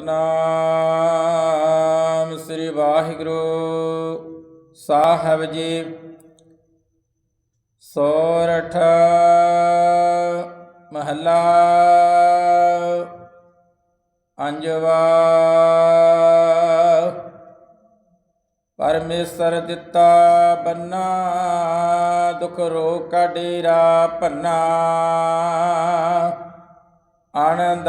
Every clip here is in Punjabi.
ਸਤਨਾਮ ਸ੍ਰੀ ਵਾਹਿਗੁਰੂ ਸਾਹਿਬ ਜੀ। ਸੋਰਠ ਮਹੱਲਾ ਅੰਜਵਾ ਪਰਮੇਸ਼ਰ ਦਿੱਤਾ ਬੰਨਾ, ਦੁਖ ਰੋਗ ਕਾ ਡੇਰਾ ਭੰਨਾ। ਆਨੰਦ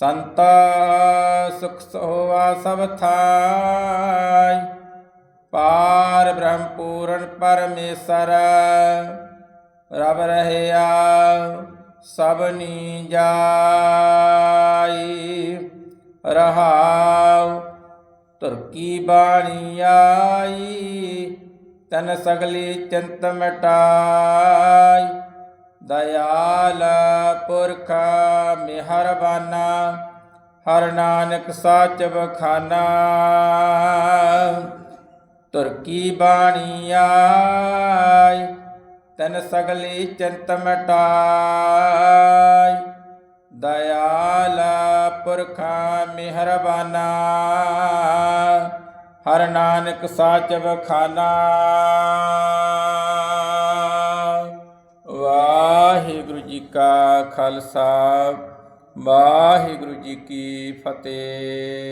ਸੰਤ ਸੁਖ ਸੋਵਾ ਸਭ ਥਾਈ। ਪਾਰ ਬ੍ਰਹਮ ਪੂਰਨ ਪਰਮੇਸ਼ਰ ਰਬ ਰਹਿਆ ਸਭਨੀ ਜਾਈ ਰਹਾਉ ਤੁਰਕੀ ਬਾਣੀ ਆਈ, ਤਨ ਸਗਲੀ ਚਿੰਤ ਮਿਟਾਈ। ਦਇਆਲ ਪੁਰਖਾ ਮਿਹਰਬਾਨਾ ਹਰ ਨਾਨਕ ਸਾਚ ਬਖਾਨਾ ਤੁਰਕੀ ਬਾਣੀ ਆਈ, ਤਨ ਸਗਲੀ ਚਿੰਤ ਮਿਟਾਈ। ਦਇਆਲ ਪੁਰਖ ਮਿਹਰਬਾਨਾ ਹਰ ਨਾਨਕ ਸਾਚ ਬਖਾਨਾ ਵਾਹਿਗੁਰੂ ਜੀ ਕਾ ਖਾਲਸਾ। ਵਾਹਿਗੁਰੂ ਜੀ ਕੀ ਫਤਿਹ।